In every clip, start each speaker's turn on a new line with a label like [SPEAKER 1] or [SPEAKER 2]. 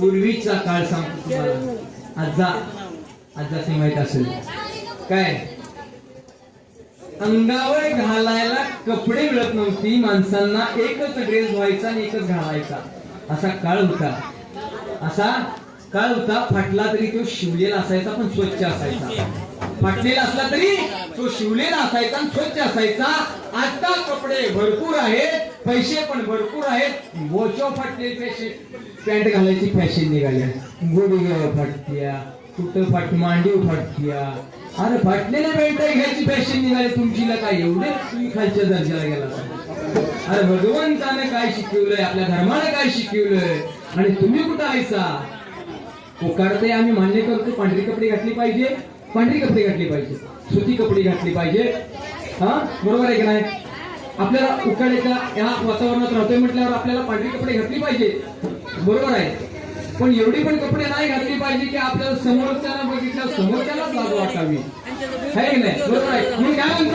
[SPEAKER 1] पूर्वीचा काळ सांगतो तुम्हाला. आजा आजा ते माहीत असेल. काय? अंगावर घालायला कपडे मिळत नव्हती. माणसांना एकच ड्रेस व्हायचा आणि एकच घालायचा. असा काळ होता. असा काळ होता फाटला तरी तो शिवलेला असायचा पण स्वच्छ असायचा. फाटलेला असला तरी तो शिवलेला असायचा आणि स्वच्छ असायचा. आता कपडे भरपूर आहेत पैसे पण भरपूर आहेत. बोचो फाटले पॅन्ट घालायची फॅशन निघाली गुडघ्या फाटत्या कुठं फाट मांडीव फाटत्या. अरे फाटलेल्या पॅन्ट घ्यायची फॅशन निघाली. तुमची काय एवढे तुम्ही खालच्या दर्जाला गेला अरे भगवंताने काय शिकवलंय? आपल्या धर्माने काय शिकवलंय? आणि तुम्ही कुठं आयचा पोकारते आम्ही मान्य करतो पांढरी कपडे घातली पाहिजे. पांढरी कपडे घातली पाहिजे. सुती कपडे घातली पाहिजे. हा? बरोबर आहे की नाही? आपल्याला उकाड्याच्या या वातावरणात राहतोय म्हटल्यावर आपल्याला पांढरी कपडे घातली पाहिजे. बरोबर आहे. पण एवढी पण कपडे नाही घातली पाहिजे की आपल्याला समोरच्याला बघितल्या समोरच्यालाच लाज वाटावी. आहे की नाही? बरोबर आहे. मी काय म्हणतो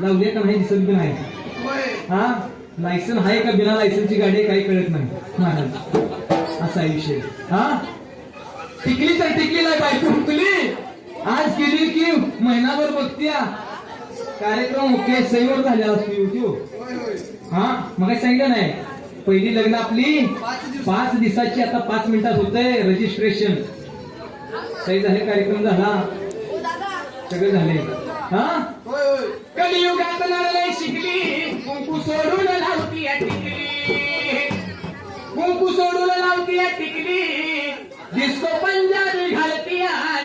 [SPEAKER 1] लावले का नाही दिसत बी नाही? हा? लायसन आहे का बिना लायसनची गाडी आहे? काही कळत नाही. महाराज असा आहे विषय. हा? टिकली तर टिकली नाही बायको हुकली आज गेली की महिनाभर बघत्या. कार्यक्रम ओके सईवर झालेला असतो युट्यूब हा? मग सांगितलं नाही? पहिली लग्न आपली. पाच दिवसाची आता पाच मिनिटात होतंय रजिस्ट्रेशन सही झाले कार्यक्रम झाला. सगळे झाले. हा? कलियुगात नरलय शिकली. कुंकू सोडून लावती टिकली. कुंकू सोडून लावती टिकली. डिस्को पंजाबी घालती